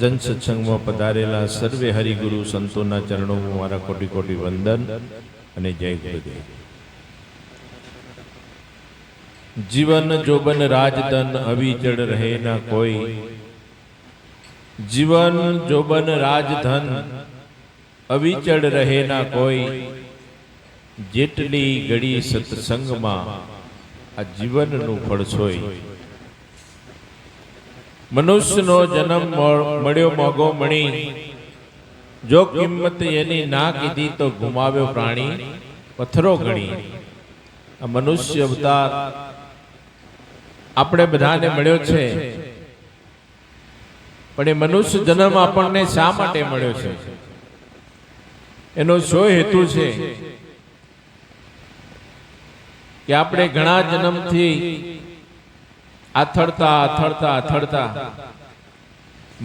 ભજન સત્સંગમાં પધારેલા સર્વે હરિગુરુ સંતોના ચરણોમાં મારા કોટી કોટી વંદન અને જય ગુરુદેવ. જીવન જોબન રાજધન અવિચળ રહે ના કોઈ. જીવન જોબન રાજધન અવિચળ રહે ના કોઈ. જેટલી ઘડી સત્સંગમાં આ જીવનનું ફળ છોય મનુષ્યનો જન્મ મળ્યો મોગો મણી. જો કિંમત એની ના કીધી તો ગુમાવ્યો પ્રાણી, પથ્થરો ગણી. મનુષ્ય અવતાર આપણે બધાને મળ્યો છે. પણ એ મનુષ્ય જન્મ આપણને શા માટે મળ્યો છે? એનો શો હેતુ છે? કે આપણે ઘણા જન્મથી આથડતા આથડતા આથડતા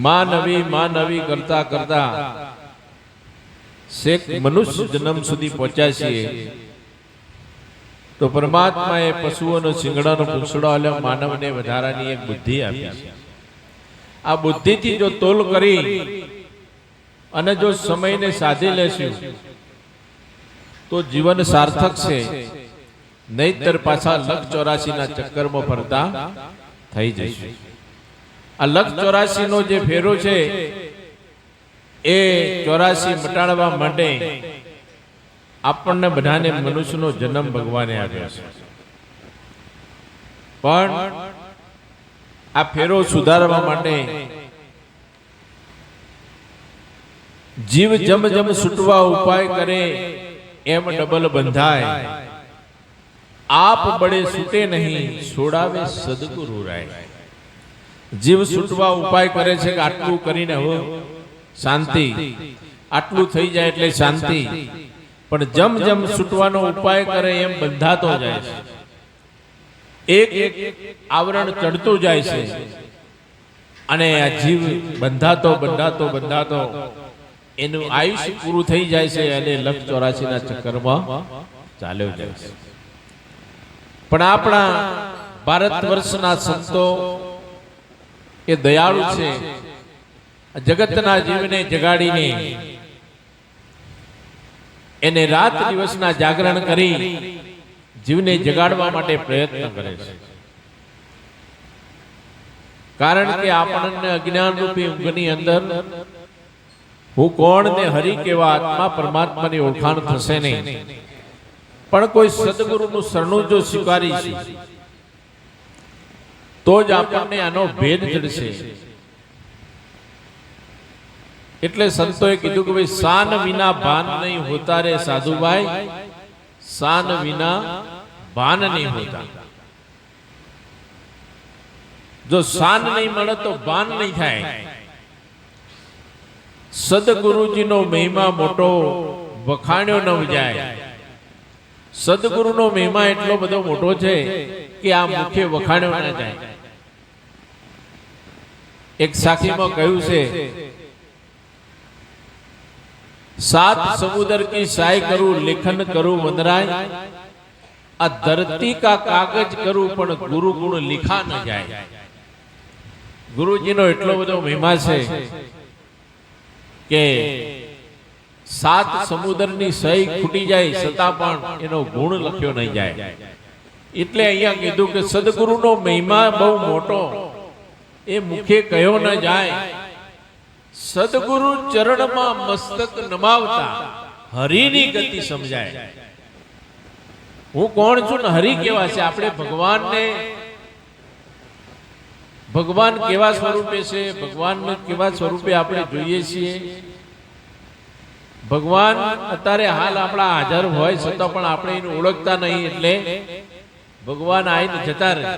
માનવી માનવી કરતા કરતા શેખ મનુષ્ય જન્મ સુધી પહોંચ્યા છીએ. તો પરમાત્માએ પશુઓનો શિંગડાનો પૂંછડો આલ્યો, માનવને વધારાની એક બુદ્ધિ આપી. આ બુદ્ધિથી જો તોલ કરી અને જો સમયને સાધી લેશું, તો જીવન સાર્થક છે. નહીતર પાછા લખ ચોરાસીના ચક્કરમાં ફરતા થઈ જશે. આ લખ ચોરાસી નો જે ફેરો છે એ ચોરાસી મટાડવા માટે આપણને બધાને મનુષ્યનો જન્મ ભગવાને આપ્યો છે. પણ આ ફેરો સુધારવા માટે જીવ જમ જમ છૂટવા ઉપાય કરે એમ ડબલ બંધાય. આપ બળે છૂટે નહીં, છોડાવે સદગુરુ રાય. જીવ છૂટવા ઉપાય કરે છે કે આટલું કરીને હવે શાંતિ. આટલું થઈ જાય એટલે શાંતિ. પણ જમ જમ છૂટવાનો ઉપાય કરે એમ બંધાતો જાય છે. એક એક આવરણ ચડતું જાય છે. અને આ જીવ બંધાતો બંધાતો બંધાતો એનું આયુષ્ય પૂરું થઈ જાય છે અને લક્ષ ચોરાશીના ચક્કરમાં ચાલ્યો જાય છે. પણ આપણા ભારત વર્ષના સંતો એ દયાળુ છે. જગતના જીવને જગાડીને એને રાત દિવસના જાગરણ કરી જીવને જગાડવા માટે પ્રયત્ન કરે છે. કારણ કે આપણને અજ્ઞાન રૂપી ઊંઘની અંદર હું કોણ ને હરિ કેવા આત્મા પરમાત્માની ઓળખાણ થશે નહીં. પણ કોઈ સદગુરુનું શરણું જો સ્વીકારીશું, તો જ આપણને આનો ભેદ જડશે. એટલે સંતોએ કીધું કે ભાઈ શાન વિના ભાન નહીં હોતા રે સાધુભાઈ, સાન વિના ભાન નહીં હોતા. જો સાન નહીં મળે તો ભાન નહીં થાય. સદગુરુજીનો મહિમા મોટો, વખાણ્યો ન જાય. સદગુરુનો મહિમા એટલો બધો મોટો છે કે આ મુખ્ય વખાણ્યો ના જાય. એક સાખીમાં કહ્યું છે સાત સમુદર કી સાય કરું લેખન કરું વંદરાય. આ ધરતી કા કાગજ કરું પણ ગુરુ ગુણ લિખા ન જાય. ગુરુજીનો એટલો બધો મહિમા છે કે સાત સમુદ્રની સહી ખૂટી જાય, છતાં પણ એનો ગુણ લખ્યો નહીં જાય. એટલે અહીંયા કીધું કે સદગુરુનો મહિમા બહુ મોટો. એ મુખે કયો ન જાય. સદગુરુ ચરણમાં મસ્તક નમાવતા, હરિની ગતિ સમજાય. હું કોણ છું ને હરિ કેવા છે? આપણે ભગવાનને, ભગવાન કેવા સ્વરૂપે છે? ભગવાન કેવા સ્વરૂપે આપણે જોઈએ છીએ? ભગવાન અત્યારે હાલ આપણા હાજર હોય છતાં પણ આપણે એને ઓળખતા નહીં એટલે ભગવાન આઈને જતા રહે.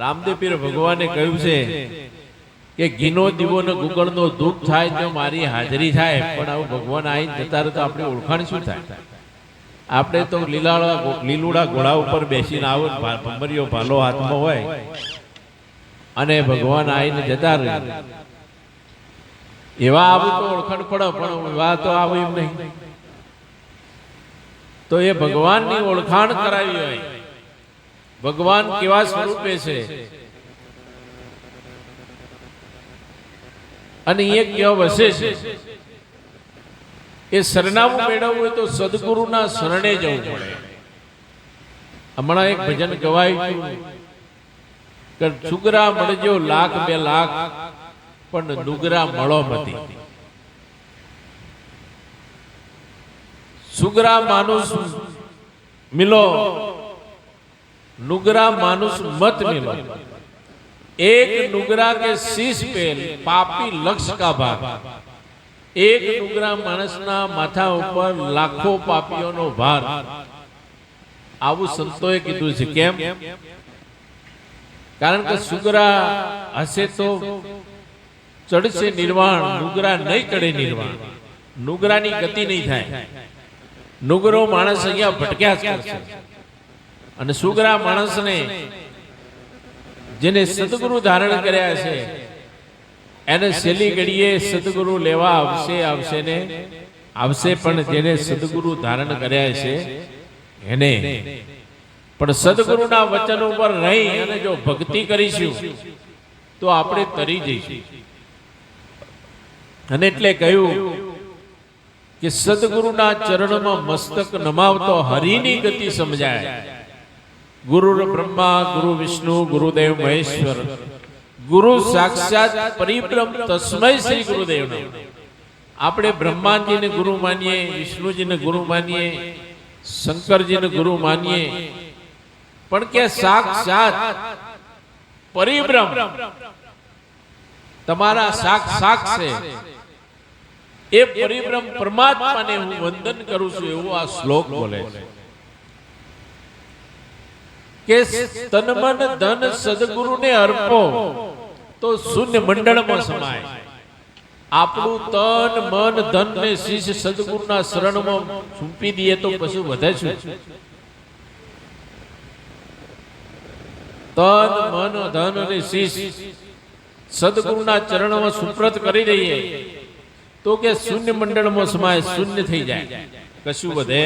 રામદેવ પીર ભગવાને કહ્યું છે કે ઘીનો દીવો ને ગુગળનો ધૂપ થાય તો મારી હાજરી થાય, પણ આવું ભગવાન આઈને જતા રહે તો આપણે ઓળખાણ શું થાય? આપણે તો લીલાળા લીલુડા ઘોડા ઉપર બેસીને આવો ને ભાલો હાથમાં હોય. અને ભગવાન આવીને જતા રહે. એવા આવું તો ઓળખાણ પડે, પણ એવા તો આવું એમ નહીં. તો એ ભગવાનની ઓળખાણ કરાવી હોય. ભગવાન કેવા સ્વરૂપે છે? અને એ કેવો વસે છે? એ સરનામું મેળવવું હોય તો સદગુરુના શરણે જવું પડે. હમણાં એક ભજન ગવાયું કે છુગરા મળજો, લાખ બે લાખ. પણ નુગરા મળો મતી. સુગરા માનુસ મિલો, નુગરા માનુસ મત મિલો. એક નુગરા કે શીશ પેલ, પાપી લક્ષ કા ભાગ. એક નુગરા માણસના માથા ઉપર લાખો પાપીઓનો ભાર. આવું સંતોએ કીધું છે, કેમ? કારણ કે સુગરા હશે તો ચડશે નિર્વાણ, નુગરા નહીં કરે નિર્વાણ. નુગરાની ગતિ નહીં થાય. નુગરો માણસ અહીંયા ભટક્યા જ અને સુગરા માણસને જેને સદગુરુ ધારણ કર્યા છે, એને છેલ્લી ઘડીએ સદગુરુ લેવા આવશે આવશે ને આવશે પણ જેને સદગુરુ ધારણ કર્યા છે, એને. પણ સદગુરુના વચન ઉપર રહી અને જો ભક્તિ કરીશું, તો આપણે તરી જઈશું. અને એટલે કહ્યું કે સદગુરુના ચરણમાં મસ્તક નમાવતો હરિની ગતિ સમજાય. ગુરુ બ્રહ્મા, ગુરુ વિષ્ણુ, ગુરુદેવ મહેશ્વર. ગુરુ સાક્ષાત પરિબ્રહ્મ તસ્મય શ્રી ગુરુદેવ આપણે બ્રહ્માજીને ગુરુ માનીએ, વિષ્ણુજીને ગુરુ માનીએ, શંકરજીને ગુરુ માનીએ. પણ કે સાક્ષાત પરિબ્રહ્મ તમારા સાક્ષ છે. એ પરિબ્રહ્મ પરમાત્માને હું વંદન કરું છું એવો આ શ્લોક બોલે છે. કે તન મન ધન સદગુરુને અર્પો, તો શૂન્ય મંડળમાં સમાય. આપણું તન, મન ધન ને શીશ સદગુરુના શરણમાં સૂંપી દઈએ તો પછી વધે છે તન, મન, ધન અને શીશ સદગુરુના ચરણમાં સુપ્રત કરી દઈએ. તો કે શૂન્ય મંડળમાં સમાય શૂન્ય થઈ જાય. કશું વધે?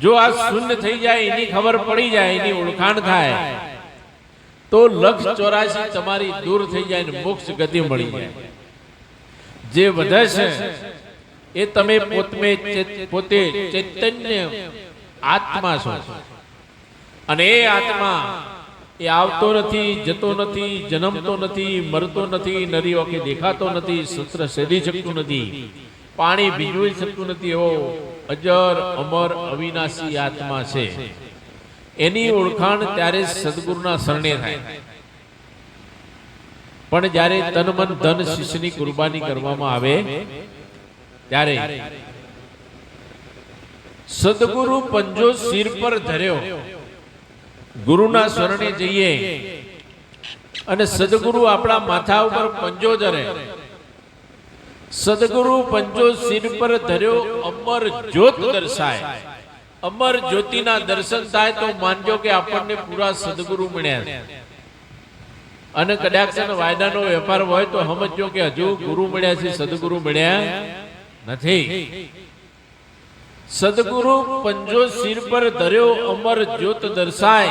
જો આ શૂન્ય થઈ જાય, એની ખબર પડી જાય, એની ઓળખાણ થાય, તો લક્ષ ચોરાશી તમારી દૂર થઈ જાય ને મોક્ષ ગતિ મળી જાય. જે વધે છે, એ તમે પોતમે પોતે ચૈતન્ય આત્મા છો. અને એ આત્મા એ આવતો નથી, જતો નથી, જન્મતો નથી, મરતો નથી નરી ઓકે દેખાતો નથી, સૂત્ર શેરી શકતું નથી. પાણી ભીજવી શકતું નથી એવો અજર, અમર, અવિનાશી આત્મા છે. એની ઓળખાણ ત્યારે સદગુરુના શરણે થાય. પણ જ્યારે તન મન ધન શિષ્યની કુરબાની કરવામાં આવે, ત્યારે સદગુરુ પંજો શિર પર ધર્યો. ગુરુના શરણે જઈએ અને સદગુરુ આપણા માથા ઉપર પંજો ધરે. સદગુરુ પંજો સિર પર ધર્યો, અમર જ્યોત દર્શાય. અમર જ્યોતિના દર્શન થાય તો માનજો કે આપણને પૂરા સદગુરુ મળ્યા. અને કદાચ વાયદાનો વેપાર હોય તો સમજો કે હજુ ગુરુ મળ્યા છે, સદગુરુ મળ્યા નથી. સદગુરુ પંજો શિર પર ધર્યો અમર જ્યોત દર્શાય.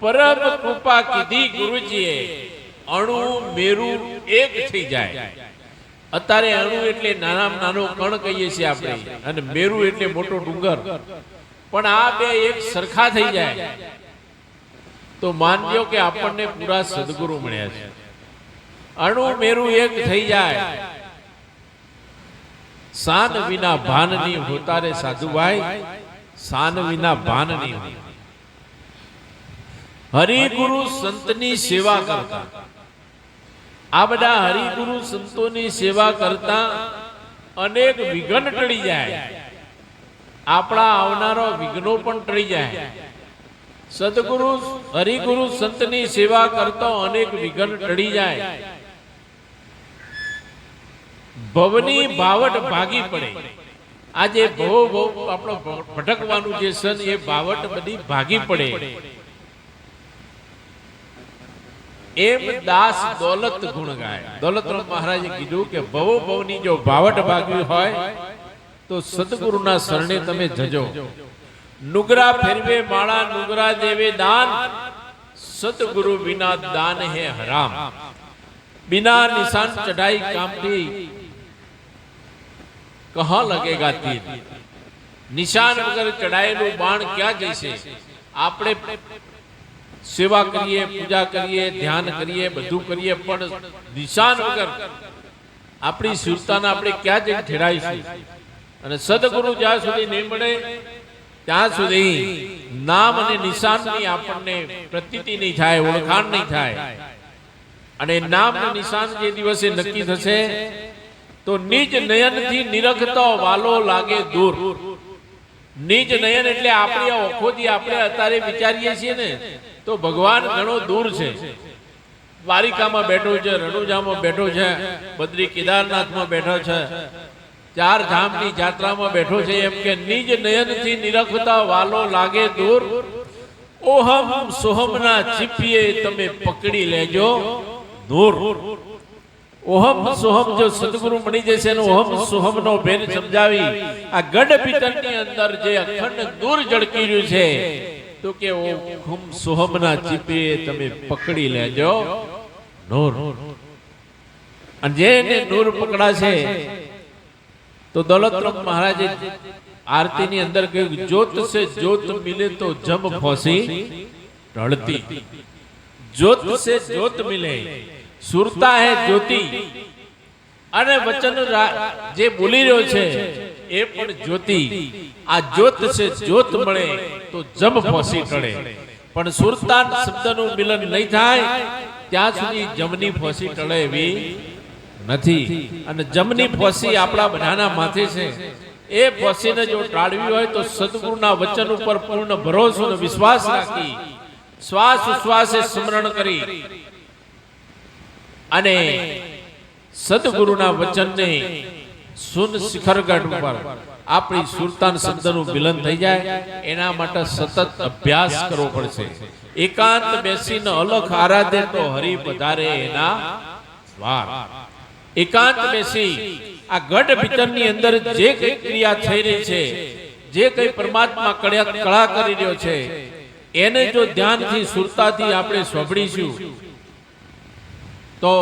પરમ કૃપા કીધી ગુરુજીએ. અણુ મેરુ એક થઈ જાય. અત્યારે અણુ એટલે નાનામાં નાનો કણ કહીએ છીએ આપણે અને મેરુ એટલે મોટો ડુંગર. પણ આ બે એક સરખા થઈ જાય. તો માનજો કે આપણને પૂરા સદગુરુ મળ્યા છે. અણુ મેરુ એક થઈ જાય. સાન વિના ભાન નહીં હોતા રે સાધુભાઈ સાન વિના ભાન નહીં હોતા હરિગુરુ સંતની સેવા કરતા. આ બધા હરિગુરુ સંતોની સેવા કરતા અનેક વિઘ્ન ટળી જાય. આપણા આવનારો વિઘ્નો પણ ટળી જાય. સદગુરુ, હરિગુરુ સંતની સેવા કરતો અનેક વિઘ્ન ટળી જાય. ભવની બાવટ ભાગી પડે. આજે ભવ ભવ આપણો ભટકવાનું જે સન એ બાવટ બધી ભાગી પડે. એમ દાસ દોલત ગુણ ગાય. દોલતરામ મહારાજે કીધું કે ભવો ભવની જો બાવટ ભાગવી હોય તો સદગુરુના શરણે તમે જજો નુગરા ફેરવે માળા નુગરા દેવે દાન. સદગુરુ વિના દાન હે હરામ. બિના નિશાન ચઢાઈ કામથી કહા લગેગા ગાતી નિશાન વગર ચડાયેલું બાણ ક્યાં જશે આપણે સેવા કરીએ, પૂજા કરીએ, ધ્યાન કરીએ, બધું કરીએ, પણ નિશાન વગર આપણી સુરતાને આપણે ક્યાં જઈને ઠેરાઈશું અને સદગુરુ જ્યાં સુધી નહીં મળે, ત્યાં સુધી નામ અને નિશાનની આપણને પ્રતીતિ નહીં થાય, ઓળખાણ નહીં થાય. અને નામ નિશાન જે દિવસે નક્કી થશે તો નિજ નયનથી નિરખતો વાલો લાગે દૂર. નિજ નયન એટલે આપણી આ ઓખોથી આપણે અત્યારે વિચારીએ છીએ ને, તો ભગવાન ઘણો દૂર છે. દ્વારિકામાં બેઠો છે, રણુજામાં બેઠો છે, બદ્રી કેદારનાથમાં બેઠો છે, ચાર ધામની જાત્રામાં બેઠો છે એમ કે નિજ નયનથી નિરખતા વાલો લાગે દૂર. ઓહમ સોહમના ચીપીએ તમે પકડી લેજો. દૂર. ઓહમ સોહમ જો સદગુરુ મળી જશે ને ઓહમ સોહમ નો ભેદ સમજાવી. આ ગઢ પિતરની અંદર જે અખંડ દૂર જળકી રહ્યું છે, તો કે ઓહમ સોહમ ના ચીપે તમે પકડી લેજો. નૂર. અને જેને નૂર પકડાશે, તો દોલતરામ મહારાજે આરતી ની અંદર કહ્યું જોત સે જોત મિલે તો જમ ફોસી. ઢળતી જોત સે જોત મિલે. સુરતા હે જ્યોતિ. અને વચન જે બોલી રહ્યો છે, એ પણ જ્યોતિ. આ જ્યોત છે, જ્યોત મળે તો જમ ફોસી ટળે. પણ સુરતાન શબ્દનું મિલન નહીં થાય, ત્યાં સુધી જમની ફોસી ટળે એવી નથી. અને જમની ફોસી આપણા બધાના માથે છે. એ ફોસીને જો ટાળવી હોય તો સદગુરુના વચન ઉપર પૂર્ણ ભરોસો અને વિશ્વાસ રાખી, શ્વાસ ઉશ્વાસે સ્મરણ કરી અને સદગુરુના વચનને સુન શિખરગઢ ઉપર આપણી સુરતાન શબ્દનું મિલન થઈ જાય, એના માટે સતત અભ્યાસ કરવો પડશે. એકાંત બેસીને અલખ આરાધે તો હરિ પધારે એના વાર એકાંત બેસી આ ગઢ ભીતરની અંદર જે કઈ ક્રિયા થઈ રહી છે, જે કઈ પરમાત્મા કળા કળા કરી રહ્યો છે, એને જો ધ્યાનથી, સુરતાથી આપણે સોંભળીશું તો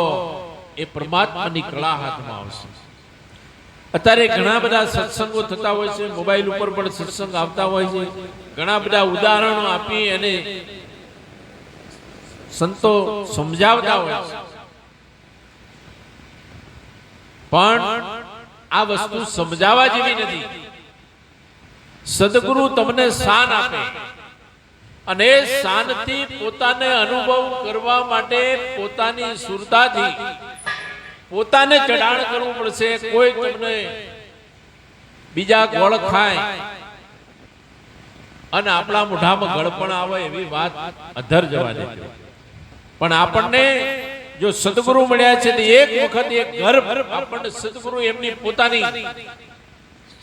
એ પરમાત્માની કળા હાથમાં આવશે. અત્યારે ઘણા બધા સત્સંગો થતા હોય છે મોબાઈલ ઉપર પણ સત્સંગ આવતા હોય છે. ઘણા બધા ઉદાહરણો આપી અને સંતો સમજાવતા હોય છે. પણ આ વસ્તુ સમજાવવા જેવી નથી. સદગુરુ તમને શાન આપે. અને શાંતિ પોતાને અનુભવ કરવા માટે પોતાની સુરતાથી પોતાને ચડાણ કરવું પડશે, કોઈ તમને બીજા ગોળ ખાય. અને આપણા મોઢામાં ગળપણ આવે એવી વાત અધર જવા દેજો. પણ આપણને જો સદગુરુ મળ્યા છે એક વખત એક ઘર આપણને સદગુરુ એમની પોતાની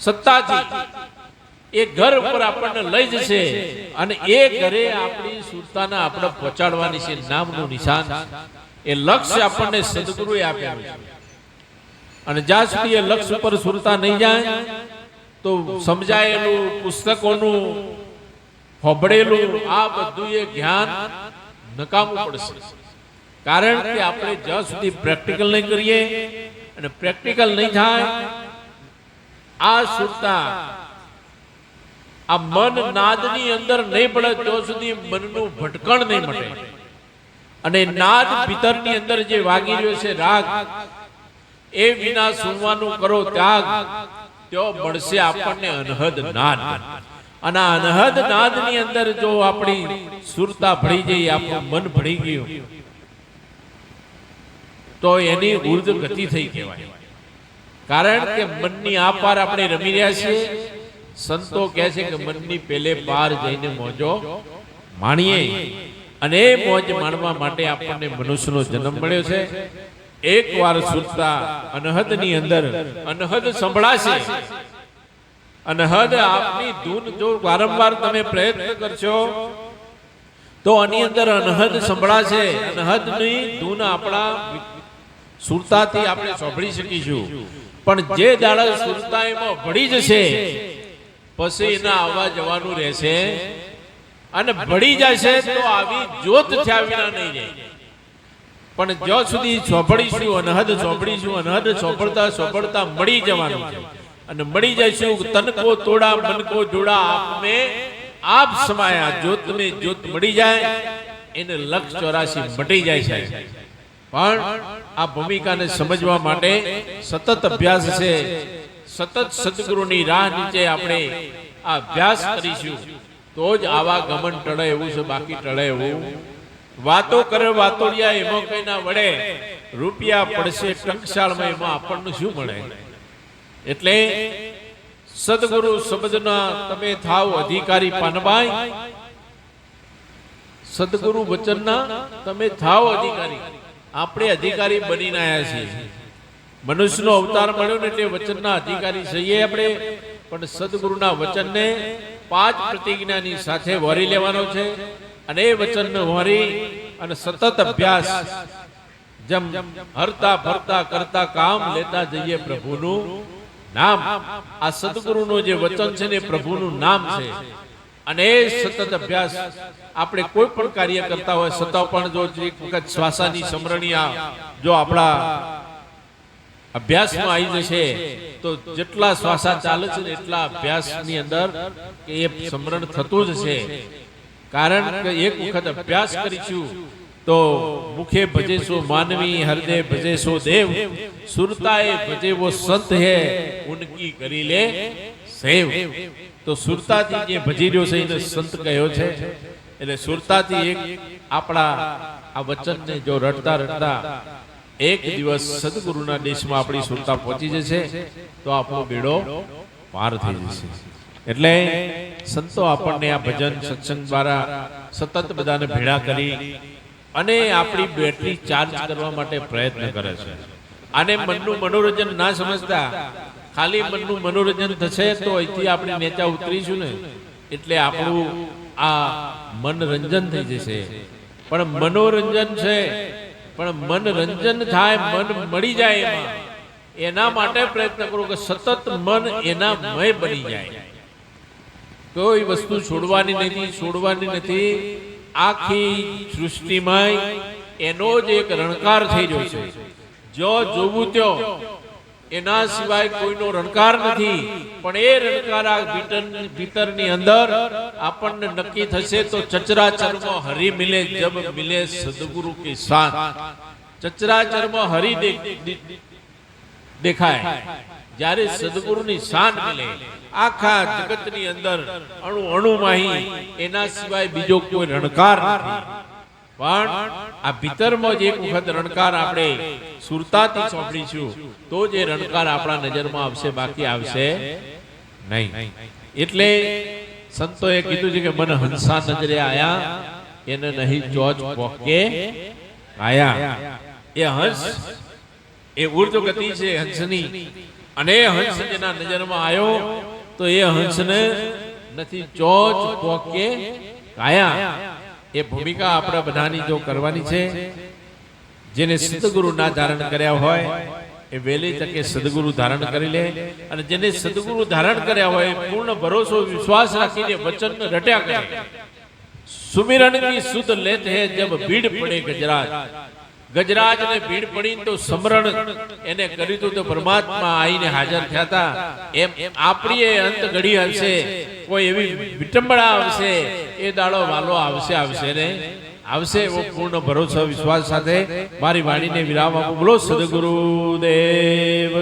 સત્તાથી એ ઘર ઉપર આપણને લઈ જશે અને એ ઘરે આપણી સુરતાને આપણે પહોંચાડવાની છે નામનું નિશાન. એ લક્ષ્ય આપણને સદગુરુએ આપેલું છે. અને જ્યાં સુધી એ લક્ષ્ય ઉપર સુરતા નહીં જાય, તો સમજાયેલું, પુસ્તકોનું, હોબળેલું, આ બધું એ જ્ઞાન નકામું પડશે. કારણ કે આપણે જ્યાં સુધી પ્રેક્ટિકલ નહીં કરીએ અને પ્રેક્ટિકલ નહીં થાય, આ સુરતા આ મન નાદની અંદર નહીં પડે ત્યાં સુધી મનનું ભટકણ નહીં મટે. અને નાદ ભીતરની અંદર જે વાગી રહ્યો છે રાગ, એ વિના સુનવાનું કરો ત્યાગ, તો મળશે આપણને અનહદ નાદ. અને આ અનહદ નાદની અંદર જો આપણી સુરતા ભળી જઈ, આપણું મન ભળી ગયું, તો એની ઉર્ધ ગતિ થઈ કહેવાય. કારણ કે મનની આ પાર આપણે રમી રહ્યા છીએ સંતો કહે છે કે મનની પેલે પાર જઈને મોજો માણીએ. અને એ મોજ માણવા માટે આપણને મનુષ્યનો જન્મ મળ્યો છે. એક વાર સુરતા અનહદની અંદર અનહદ સંભળાશે. અનહદ આપની ધૂન જો વારંવાર તમે પ્રયત્ન કરશો તો આની અંદર અનહદ સંભળાશે. અનહદની ધૂન આપણા સુરતાથી આપણે સાંભળી શકીશું. પણ જે દાડા સુરતા એમાં ભળી જશે પછી એના આવવા જવાનું રહેશે. અને ભળી જશે તો આવી જોત થયા વિના નહીં જાય પણ જો સુધી ચોપડીશું અનહદ ચોપડીશું અનહદ ચોપડતા ચોપડતા મળી જવાનું છે. અને મળી જઈશું તનકો તોડા મનકો જોડા આપને આપ સમાયા. જોત મેં જોત મળી જાય એને લક્ષ ચોરાશી મટી જાય છે પણ આ ભૂમિકાને સમજવા માટે સતત અભ્યાસ છે. સતત સદગુરુની રાહ નીચે આપણે આ અભ્યાસ કરીશું. તો જ આવા ગમન ટળે એવું છે, બાકી ટળે એવું. વાતો કરે વાતોડિયા એમાં કઈ ના વડે રૂપિયા પડશે ટંકશાળમાં એમાં આપણને શું મળે? એટલે સદગુરુ શબ્દના તમે થાવ અધિકારી પાનબાઈ. સદગુરુ વચનના તમે થાવ અધિકારી. આપણે અધિકારી બનીને આવ્યા છીએ. મનુષ્યનો અવતાર મળ્યો ને એટલે વચનના અધિકારી છીએ આપણે. પણ સદગુરુના વચનને પાંચ પ્રતિજ્ઞાની સાથે વરી લેવાનો છે અને એ વચનને વરી અને સતત અભ્યાસ જેમ હરતા ફરતા કરતા કામ લેતા જઈએ પ્રભુનું નામ. આ સદગુરુનું જે વચન છે ને પ્રભુનું નામ છે. અને સતત અભ્યાસ આપણે કોઈ પણ કાર્ય કરતા હોય, છતાં પણ જો એક વખત શ્વાસાની સમરણીયા જો આપણા અભ્યાસમાં આવી જશે તો જેટલા શ્વાસા ચાલે છે એટલા અભ્યાસની અંદર એ સમરણ થતું જ છે કારણ કે એક વખત અભ્યાસ કરીશું તો મુખે ભજે સો માનવી હૃદય ભજે સો દેવ સુરતાએ ભજે વો સંત હે ઉનકી કરી લે સેવ. તો સુરતાથી જે ભજી રહ્યો છે એને સંત કહ્યો છે એટલે સુરતાથી એક આપણા આ વચનને જો રડતા રટતા એક દિવસ સદગુરુના દેશમાં આપણી સુરતા પહોંચી જશે, તો આપણો બેડો પાર થઈ જશે. એટલે સંતો આપણને આ ભજન સત્સંગ દ્વારા સતત બધાને ભેળા કરી અને આપણી બેટરી ચાર્જ કરવા માટે પ્રયત્ન કરે છે. આને મનનું મનોરંજન ના સમજતા, ખાલી મનનું મનોરંજન થશે તો અહીંથી આપણે નેચા ઉતરીશું ને. એટલે આપણું આ મનરંજન થઈ જશે. પણ મનોરંજન છે પણ મનરંજન થાય, મન મળી જાય એમાં. એના માટે પ્રયત્ન કરો કે સતત મન એના મય બની જાય. કોઈ વસ્તુ છોડવાની નથી છોડવાની નથી. આખી સૃષ્ટિમાં એનો જ એક રણકાર થઈ રહ્યો છે. જો જોવું ત્યો એના સિવાય કોઈનો રણકાર નથી. પણ એ રણકાર આ ભીતર- ભીતરની અંદર આપણને નક્કી થશે તો ચચરાચરમાં હરી મિલે, જબ મિલે સદગુરુ કે સાથ. ચચરાચરમાં હરી દેખાય. જ્યારે સદગુરુની શાન મિલે, આખા જગતની અંદર અણુ અણુમાહી એના સિવાય બીજો કોઈ રણકાર નથી. પણ આ ભીતરમાં જ એક વખત રણકાર આપણે સુરતાથી સોંપડીશું તો જ રણકાર આપણા નજરમાં આવશે, બાકી આવશે નહીં. એટલે સંતોએ કીધું છે કે મને હંસા નજરે આયા, એને નહીં ચોચ પોકે આયા. એ હંસ, એ ઉર્ધ્વ ગતિ છે હંસની. અને હંસ જેના નજરમાં આવ્યો, તો એ હંસને નથી ચોચ પોકે કાયા એ ભૂમિકા આપણા બધાની જો કરવાની છે, જેને સદગુરુ ના ધારણ કર્યા હોય, એ વહેલી તકે સદગુરુ ધારણ કરી લે અને જેને સદગુરુ ધારણ કર્યા હોય પૂર્ણ ભરોસો, વિશ્વાસ રાખીને વચન રટ્યા કરે. સુમિરણ કી સુધ લેત હે, જબ ભીડ પડે ગજરાજ. ગજરાજ ને ભીડ પડી તો સમરણ એને કર્યું હતું તો પરમાત્મા આવીને હાજર થયા હતા. એમ આપણી અંત ઘડી હશે કોઈ એવી વિટંબણા આવશે, એ દાડો વાલો આવશે આવશે ને? આવશે એવો પૂર્ણ ભરોસો, વિશ્વાસ સાથે મારી વાણીને વિરામ આપો. બોલો સદગુરુ દેવ